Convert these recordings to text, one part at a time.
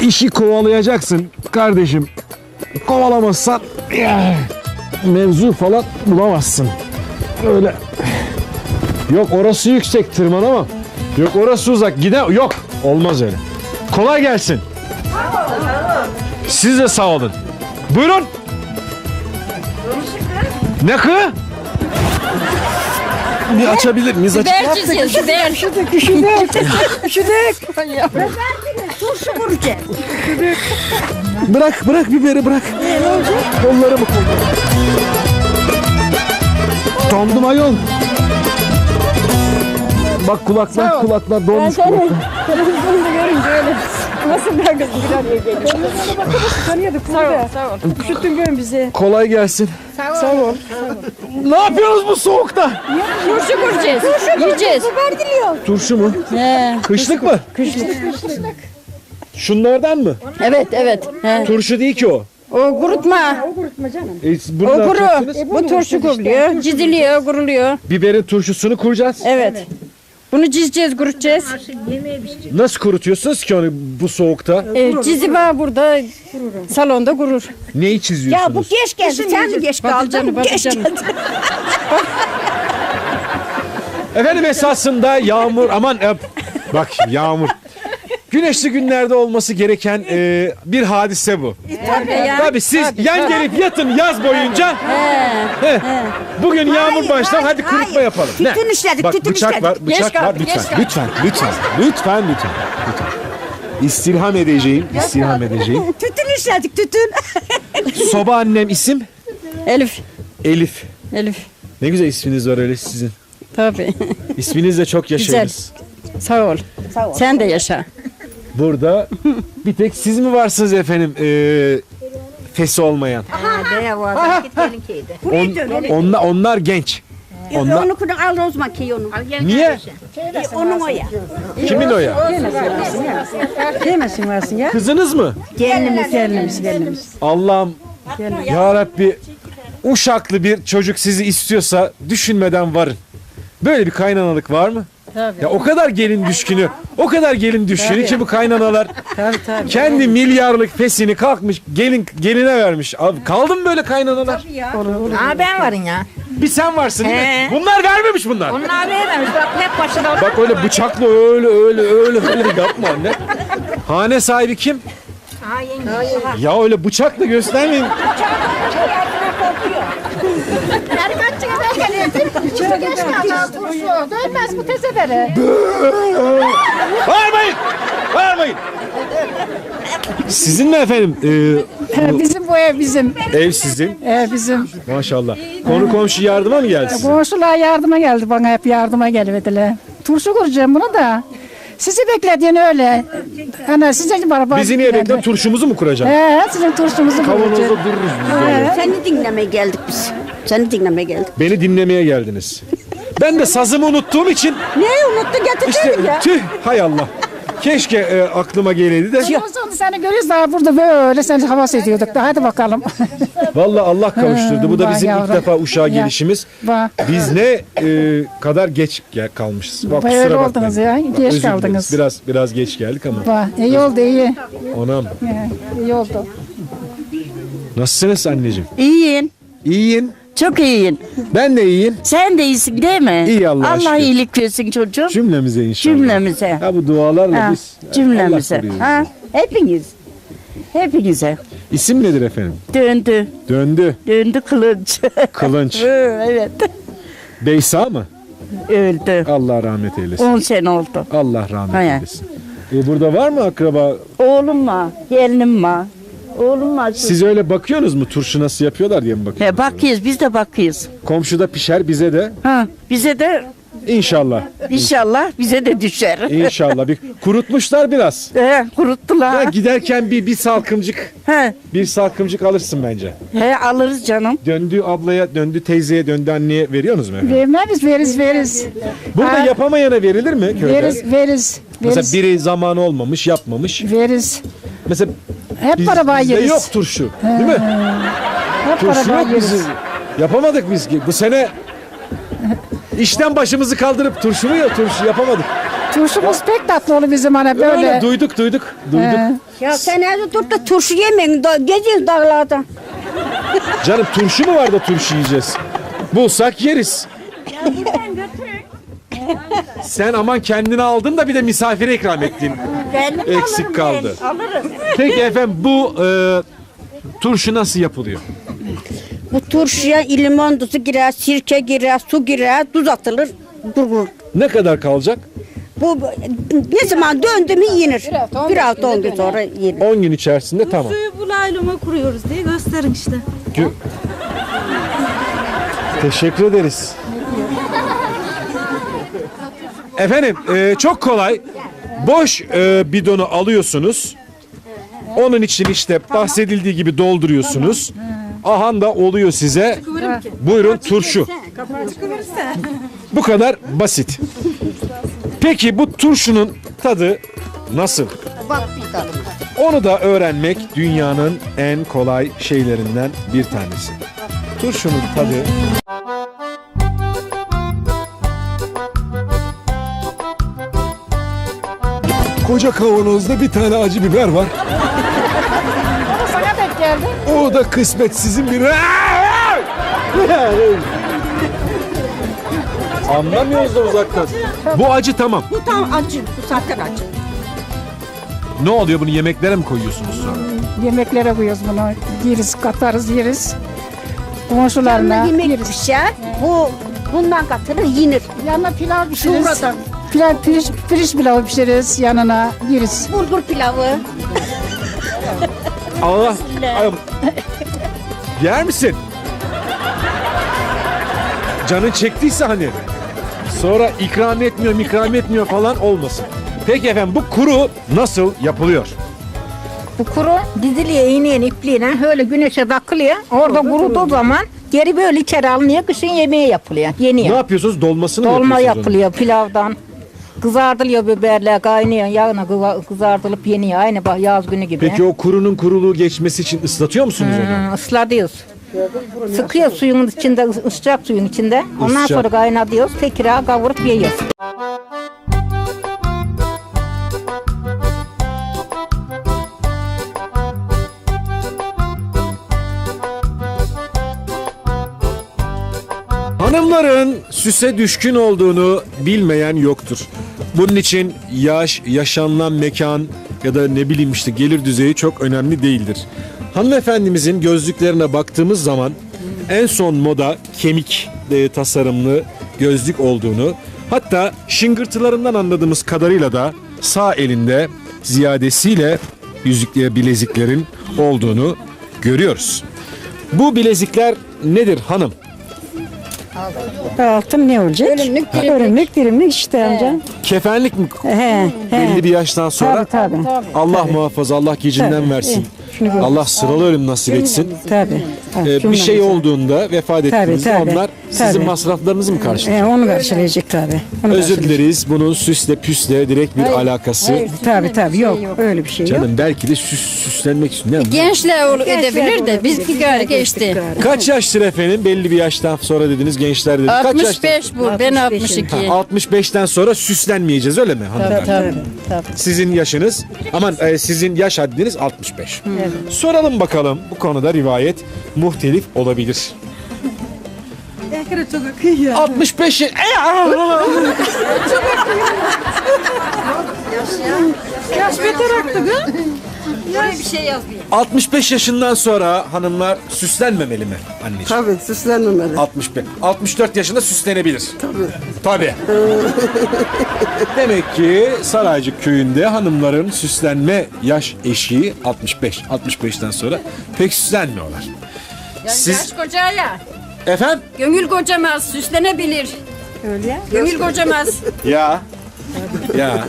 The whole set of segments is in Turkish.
işi kovalayacaksın kardeşim. Kovalamazsan ya, mevzu falan bulamazsın. Öyle. Yok orası yüksek tırmanamam. Yok orası uzak gide yok. Olmaz öyle. Kolay gelsin. Siz de sağ olun. Buyurun. Ne kı? Bir açabilir miyiz? Aç. Biber çiziyoruz, biber. Turşu kuracağız. Bırak bırak biberi bırak. Kollarımı kollarımı. Dondum ayol. Bak kulaklar kulaklar donmuş kulaklar. Televizyonda görünce öyle. Nasıl ben kızım bir araya geliyor. Tanıyorduk Sağ ol, sağ ol. Üşüttün görün bizi. Kolay gelsin. Sağ ol. Ne yapıyorsunuz bu soğukta? Turşu kuracağız. Yiyeceğiz. Turşu mu? He. Kışlık mı? Kışlık. Şunlardan mı? Evet, evet. He. Turşu değil ki o. O kurutma. E, bunu O kuru. yapacaksınız? Bu turşu kuruluyor. Ciziliyor, kuruluyor. Biberin turşusunu kuracağız. Evet. Bunu cizeceğiz, kurutacağız. Nasıl kurutuyorsunuz ki onu bu soğukta? E, cizi var burada. Salonda kurur. Neyi çiziyorsunuz? Ya bu geç geldi. Sen mi geç kaldın? Geç geldin. Efendim esasında yağmur aman e, bak yağmur. Güneşli günlerde olması gereken e, bir hadise bu. Tabii ya. Tabii siz yan gelip yatın yaz boyunca. He. Bugün yağmur başlar hadi kurutma hayır. yapalım. Ne? Tütün işledik, Bak tütün bıçak işledik. var, bıçak Geç var lütfen, geç lütfen, lütfen, lütfen, lütfen, lütfen. İstirham edeceğim, istirham edeceğim. Tütün işledik tütün. Soba annem isim Elif. Elif. Elif. Ne güzel isminiz var öyle sizin. Tabii. İsminiz de çok yaşayınız. Sağ ol. Sağ ol. Sen de yaşa. Burada bir tek siz mi varsınız efendim e, fesi olmayan? Var. On, onlar, onlar genç. Onlar, Onu kudu al o zaman ki onu. niye? E, Onun o ya. Kimin o ya? Varsın ya. Kızınız mı? Gelinimiz gelinimiz gelinimiz. Allah'ım ya Rabbi uşaklı bir çocuk sizi istiyorsa düşünmeden varın. Böyle bir kaynanalık var mı? Tabii. Ya o kadar gelin düşkünü, o kadar gelin düşkünü ki bu kaynanalar Tabii tabii. kendi milyarlık fesini kalkmış gelin geline vermiş. Abi kaldı mı böyle kaynanalar? Aa ben varım ya. Bir sen varsın değil mi? He. Bunlar vermemiş bunlar. Onlar vermemiş. Bak hep başında Bak öyle bıçakla öyle öyle öyle öyle yapma anne. Hane sahibi kim? Aa yenge. Ya öyle bıçakla göstermeyin. Dönmez bu tezedere. Bağırmayın! Bağırmayın! Sizin mi efendim? Ee, bu Bizim bu ev bizim. ev sizin. Ev bizim. Maşallah. Konu komşu yardıma mı geldi size? Komşular yardıma geldi bana hep yardıma gelmediler. Turşu kuracağım bunu da. Sizi beklediğin öyle. Ana sizin bana Bizi niye bekliyorsun? Turşumuzu mu kuracaksın? He, sizin turşumuzu Kavanozda kuracağım. dururuz biz. Seni dinlemeye geldik biz. Seni dinlemeye geldik. Beni dinlemeye geldiniz. Ben de sazımı unuttuğum için Ne unuttu işte getirdin ya. tüh hay Allah. Keşke e, aklıma geleydi de. Ondan sonra seni görüyoruz daha burada böyle seni havas ediyorduk da hadi bakalım. Vallahi Allah kavuşturdu. Bu da Vay bizim ilk yavrum. defa uşağa Ya. gelişimiz. Biz ne e, kadar geç gel- kalmışız. Bak, Böyle kusura oldunuz ya, geç özür dileriz. kaldınız. Biraz biraz geç geldik ama. Bak, iyi oldu iyi. Onam. İyi oldu. Nasılsınız anneciğim? İyiyim. İyiyim. Çok iyiyim. Ben de iyiyim. Sen de iyisin değil mi? İyi Allah'a Allah şükür. iyilik versin çocuğum. Cümlemize inşallah. Cümlemize. Ha bu dualarla Ha, biz Allah cümlemize. bizi. Ha, hepiniz. Hepinize. İsim nedir efendim? Döndü. Döndü. Döndü kılıç. Kılınç. evet. Beysa mı? Öldü. Allah rahmet eylesin. 10 sene oldu. Allah rahmet ya. eylesin. E, burada var mı akraba? Oğlum var. Gelinim var. Oğlum var. Siz öyle bakıyorsunuz mu? Turşu nasıl yapıyorlar diye mi bakıyorsunuz? He, bakıyoruz. Biz de bakıyoruz. Komşuda pişer bize de Ha, bize de inşallah. inşallah bize de düşer. İnşallah. Bir kurutmuşlar biraz. He, kuruttular. giderken bir bir salkımcık He, bir salkımcık alırsın bence. he, alırız canım. Döndü ablaya, döndü teyzeye, döndü anneye veriyorsunuz mu efendim? Vermez veririz veririz. Burada Ha. yapamayana verilir mi köyde? Veririz veririz. Mesela biri zamanı olmamış, yapmamış. Veririz. Mesela Hep biz, para bizde yeriz. yok turşu. Değil mi? Hep Turşu para yok yeriz. bizim. Yapamadık biz. Bu sene işten başımızı kaldırıp turşu mu ya turşu yapamadık. Turşumuz pek tatlı olur bizim hani Öyle böyle. duyduk duyduk duyduk. He. Ya sen evde dur da turşu yemeyin. Da, geziyorsun dağlarda. Canım turşu mu var da turşu yiyeceğiz? Bulsak yeriz. Sen aman kendini aldın da bir de misafire ikram ettin. Eksik kaldı. Peki efendim bu e, turşu nasıl yapılıyor? Bu turşuya limon tuzu girer, sirke girer, su girer, tuz atılır. Durur. Ne kadar kalacak? Bu ne zaman döndü mü yenir. Bir hafta on gün sonra yenir. 10 gün içerisinde tamam. Suyu bulayluma kuruyoruz diye gösterin işte. Gö- Teşekkür ederiz. Efendim e, çok kolay. Boş e, bidonu alıyorsunuz. Onun için işte bahsedildiği gibi dolduruyorsunuz. Ahan da oluyor size. Buyurun turşu. Bu kadar basit. Peki bu turşunun tadı nasıl? Onu da öğrenmek dünyanın en kolay şeylerinden bir tanesi. Turşunun tadı Koca kavanozda bir tane acı biber var. Sana denk geldi. O da kısmet sizin bir... Anlamıyoruz da uzaktan. Bu acı tamam. Bu tam acı. Bu sahte acı. Ne oluyor bunu yemeklere mi koyuyorsunuz sonra? Yemeklere koyuyoruz bunu. Yeriz, katarız, yeriz. Komşularına Yemek yeriz. pişer. Bu bundan katılır yenir. Yanına pilav pişiririz. Şuradan. Pilav, pirinç, pirinç pilavı pişiririz yanına yeriz. Bulgur pilavı. Allah. Ay- Yer misin? Canın çektiyse hani. Sonra ikram etmiyor, ikram etmiyor falan olmasın. Peki efendim bu kuru nasıl yapılıyor? Bu kuru diziliyor iğneyle ipliğine öyle güneşe takılıyor. Orada kuruduğu zaman geri böyle içeri alınıyor. Kışın yemeği yapılıyor. Ne Yeniyor. yapıyorsunuz? Dolmasını mı Dolma yapıyorsunuz onu? yapılıyor pilavdan. Kızardılıyor biberler kaynıyor. Yağına kıva- kızardılıp yeniyor. Aynı bak yaz günü gibi. Peki o kurunun kuruluğu geçmesi için ıslatıyor musunuz onu? Islatıyoruz. Sıkıyor suyun içinde, ıs- sıcak suyun içinde. Ondan Isıcak. sonra kaynatıyoruz. Tekrar kavurup yiyoruz. Hanımların süse düşkün olduğunu bilmeyen yoktur. Bunun için yaş, yaşanılan mekan ya da ne bileyim işte gelir düzeyi çok önemli değildir. Hanımefendimizin gözlüklerine baktığımız zaman en son moda kemik e, tasarımlı gözlük olduğunu hatta şıngırtılarından anladığımız kadarıyla da sağ elinde ziyadesiyle yüzükleri bileziklerin olduğunu görüyoruz. Bu bilezikler nedir hanım? Altın ne olacak? Ölümlük dilimlik. Ölümlük dilimlik işte amca. Kefenlik mi He, he. belli bir yaştan sonra Tabii tabii. Allah muhafaza Allah gecinden Tabii. versin. Böyle. Allah sıralı ölüm nasip etsin. Tabii. Ee, bir şey olduğunda vefat ettiğinizde tabii. onlar sizin Tabii. masraflarınızı mı karşılar? He, onu karşılayacak tabii. Onu Özür karşılayacak. dileriz. Bunun süsle püsle direkt bir alakası. Tabii tabii yok. Öyle bir şey yok. Canım belki de süs, süslenmek için. Ne? Gençler ol- edebilir de biz gari geçti. Kaç yaştır efendim? Belli bir yaştan sonra dediniz gençler dediniz. Kaç yaşta? 65 bu. Ben 62. Ha, 65'ten sonra süslenmeyeceğiz öyle mi hanımefendi? Sizin yaşınız aman e, sizin yaş haddiniz 65. Soralım bakalım bu konuda rivayet muhtelif olabilir. 65 ya- Ey, aa! Böyle bir şey yazmıyor. 65 yaşından sonra hanımlar süslenmemeli mi anneciğim? Tabii süslenmemeli. 65. 64 yaşında süslenebilir. Tabii. Tabii. Demek ki Saraycık köyünde hanımların süslenme yaş eşiği 65. 65'ten sonra pek süslenmiyorlar. Siz Yaş koca ya. efendim? Gönül kocamaz. Süslenebilir. Öyle ya. Gönül kocamaz. Ya. Ya.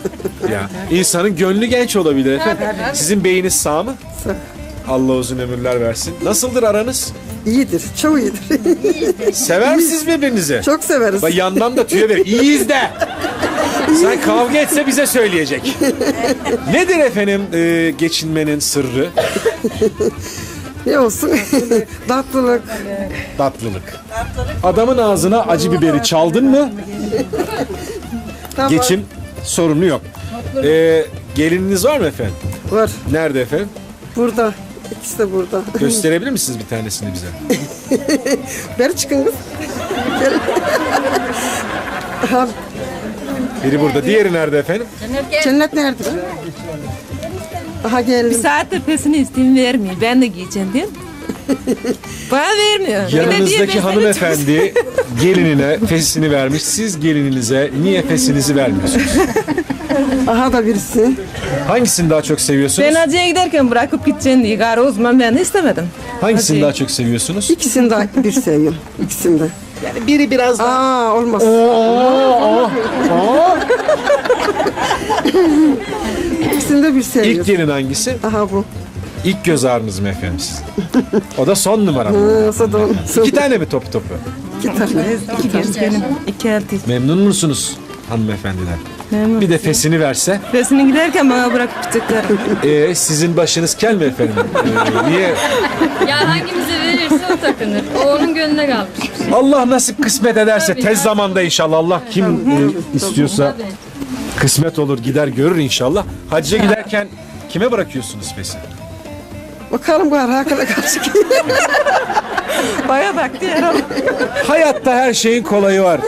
Ya. İnsanın gönlü genç olabilir efendim. Sizin beyiniz sağ mı? Allah uzun ömürler versin. Nasıldır aranız? İyidir, çok iyidir. Sever misiniz birbirinizi? çok severiz. Bak yandan da tüyo ver. İyiyiz de. Sen kavga etse bize söyleyecek. Nedir efendim e, geçinmenin sırrı? Ne olsun? Tatlılık. Tatlılık. Adamın ağzına acı biberi çaldın mı Tamam. geçim sorunu yok. Ee, gelininiz var mı efendim? Var. Nerede efendim? Burada. İkisi de burada. Gösterebilir misiniz bir tanesini bize? Beri çıkın kız. Gel. Aha, Biri burada. Diğeri nerede efendim? cennet nerede? Aha geldim. Saattir pesini isteyeyim vermiyor. Ben de giyeceğim değil mi? Bana vermiyor. Bir de diyor, Yanınızdaki hanımefendi gelinine fesini vermiş. Siz gelininize niye fesinizi vermiyorsunuz? Aha da birisi. Hangisini daha çok seviyorsunuz? Ben hacıya giderken bırakıp gari o zaman ben de istemedim. Hangisini Hadi. daha çok seviyorsunuz? İkisini de bir seviyorum. İkisini de. Yani biri biraz daha... Aa olmaz. İkisini de bir İlk seviyorum. gelin hangisi? Aha bu. İlk göz ağrınız mı efendim sizin? O da son numara mı? Nasıl da İki tane mi topu topu? İki tane. İki kez benim. İki elti. Memnun musunuz hanımefendiler? Memnun. Bir de fesini verse. Pesini giderken bana bırakıp gidecekler. Ee, sizin başınız kel mi efendim? Ee, niye? Ya hangimize verirse o takınır. O onun gönlüne kalmış. Allah nasip kısmet ederse tez zamanda inşallah Allah kim e, istiyorsa kısmet olur gider görür inşallah. Hacca giderken kime bırakıyorsunuz fesi? Bakalım bu ara hakikaten Baya baktı ya. Hayatta her şeyin kolayı var.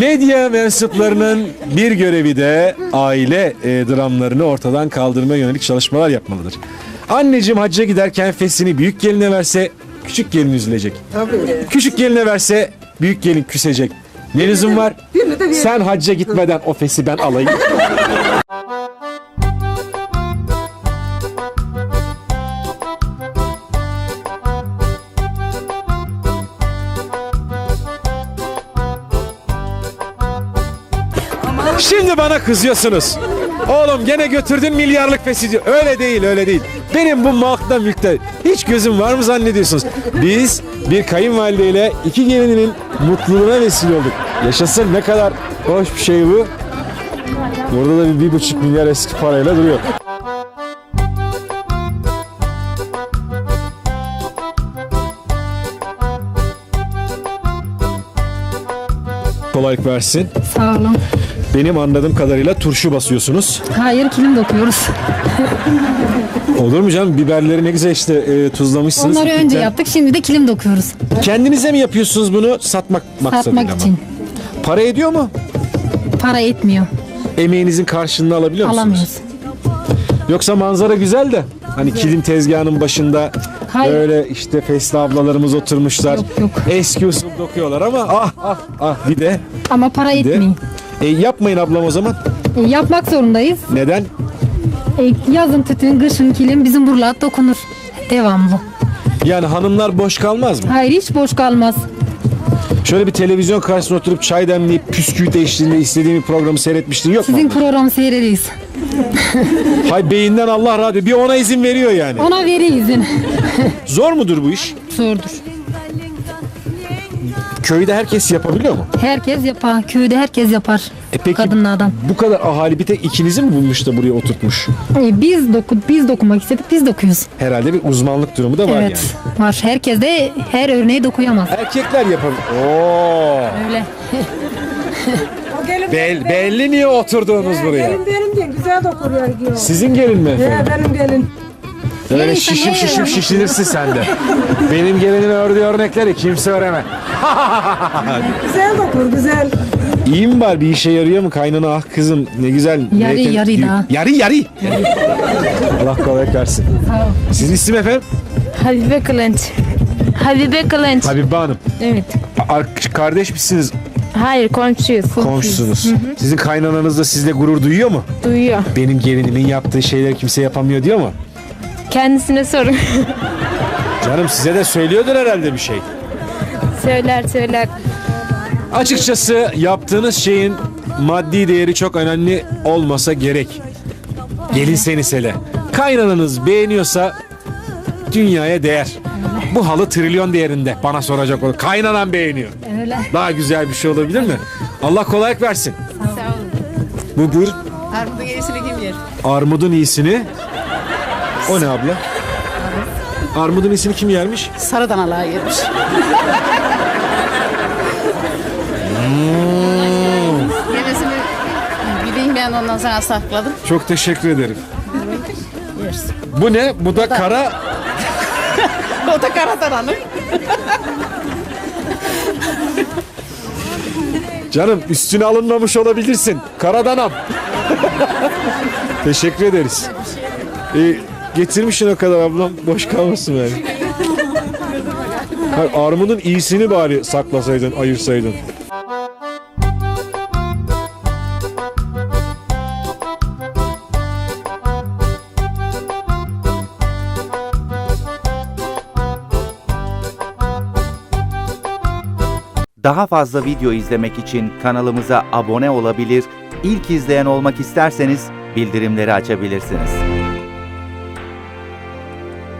Medya mensuplarının bir görevi de aile e, dramlarını ortadan kaldırmaya yönelik çalışmalar yapmalıdır. Anneciğim hacca giderken fesini büyük geline verse küçük gelin üzülecek. Tabii. Küçük geline verse büyük gelin küsecek. Ne lüzum var? Birini de bir Sen hacca gitmeden o fesi ben alayım. Şimdi bana kızıyorsunuz. Oğlum gene götürdün milyarlık diyor. Öyle değil öyle değil. Benim bu malkta mülkte hiç gözüm var mı zannediyorsunuz? Biz bir kayınvalideyle iki gelininin mutluluğuna vesile olduk. Yaşasın ne kadar hoş bir şey bu. Burada da bir, bir buçuk milyar eski parayla duruyor. Kolaylık versin. Sağ olun. Benim anladığım kadarıyla turşu basıyorsunuz. Hayır kilim dokuyoruz. Olur mu canım? Biberleri ne güzel işte e, tuzlamışsınız. Onları önce yaptık şimdi de kilim dokuyoruz. Kendinize mi yapıyorsunuz bunu satmak maksadıyla Satmak mı? için. Para ediyor mu? Para etmiyor. Emeğinizin karşılığını alabiliyor musunuz? Alamıyoruz. Yoksa manzara güzel de hani kilim tezgahının başında Hayır. böyle işte fesli ablalarımız oturmuşlar. Yok, yok. Eski usul dokuyorlar ama ah ah ah bir de Ama para de. etmiyor. E, yapmayın ablam o zaman. E, yapmak zorundayız. Neden? E, yazın tütün, kışın kilim bizim buralar dokunur. Devamlı. Yani hanımlar boş kalmaz mı? Hayır hiç boş kalmaz. Şöyle bir televizyon karşısına oturup çay demleyip püsküvit eşliğinde istediğim bir programı seyretmiştir yok mu? Sizin programı seyrediyiz. Hay beyinden Allah radyo bir ona izin veriyor yani. Ona veri izin. Zor mudur bu iş? Zordur. Köyde herkes yapabiliyor mu? Herkes yapar. Köyde herkes yapar. E peki Kadınlardan. bu kadar ahali bir tek ikinizi mi bulmuş da buraya oturtmuş? E, biz doku, biz dokumak istedik biz dokuyoruz. Herhalde bir uzmanlık durumu da var evet. yani. Var. Herkes de her örneği dokuyamaz. Erkekler yapabilir. Oo. Öyle. Bel, belli niye oturduğunuz buraya? Benim diye güzel dokuruyor diyor. Sizin gelin mi efendim? benim gelin. Öyle şişim şişim şişilirsin sen de. Benim gelinin ördüğü örnekleri kimse öremez. Güzel dokur güzel. İyi mi var bir işe yarıyor mu kaynana ah kızım ne güzel. Yarı, ne- yarı da. Yarı yarı. Allah kolaylık versin. Sizin isim efendim? Habibe Kılınç. Habibe Kılınç. Habibe Hanım. Evet. Ar- kardeş misiniz? Hayır komşuyuz. Komşusunuz. Sizin kaynananız da sizle gurur duyuyor mu? Duyuyor. Benim gelinimin yaptığı şeyleri kimse yapamıyor diyor mu? Kendisine sorun. Canım size de söylüyordur herhalde bir şey. Söyler söyler. Açıkçası yaptığınız şeyin maddi değeri çok önemli olmasa gerek. Gelin seni sele. Kaynananız beğeniyorsa dünyaya değer. Bu halı trilyon değerinde bana soracak olur. Kaynanan beğeniyor. Öyle. Daha güzel bir şey olabilir mi? Allah kolaylık versin. Bu buyur. Armudun iyisini kim yer? Armudun iyisini. O ne abla? Armudun iyisini kim yermiş? Sarı danalığa yermiş. Yemesini bileyim yani ondan sonra sakladım. Çok teşekkür ederim. Bu ne? Bu da kara O da karadan alır. Canım üstüne alınmamış olabilirsin. Karadanam. Teşekkür ederiz. Ee, getirmişsin o kadar ablam. Boş kalmasın yani. Hayır, armudun iyisini bari saklasaydın, ayırsaydın. Daha fazla video izlemek için kanalımıza abone olabilir, ilk izleyen olmak isterseniz bildirimleri açabilirsiniz.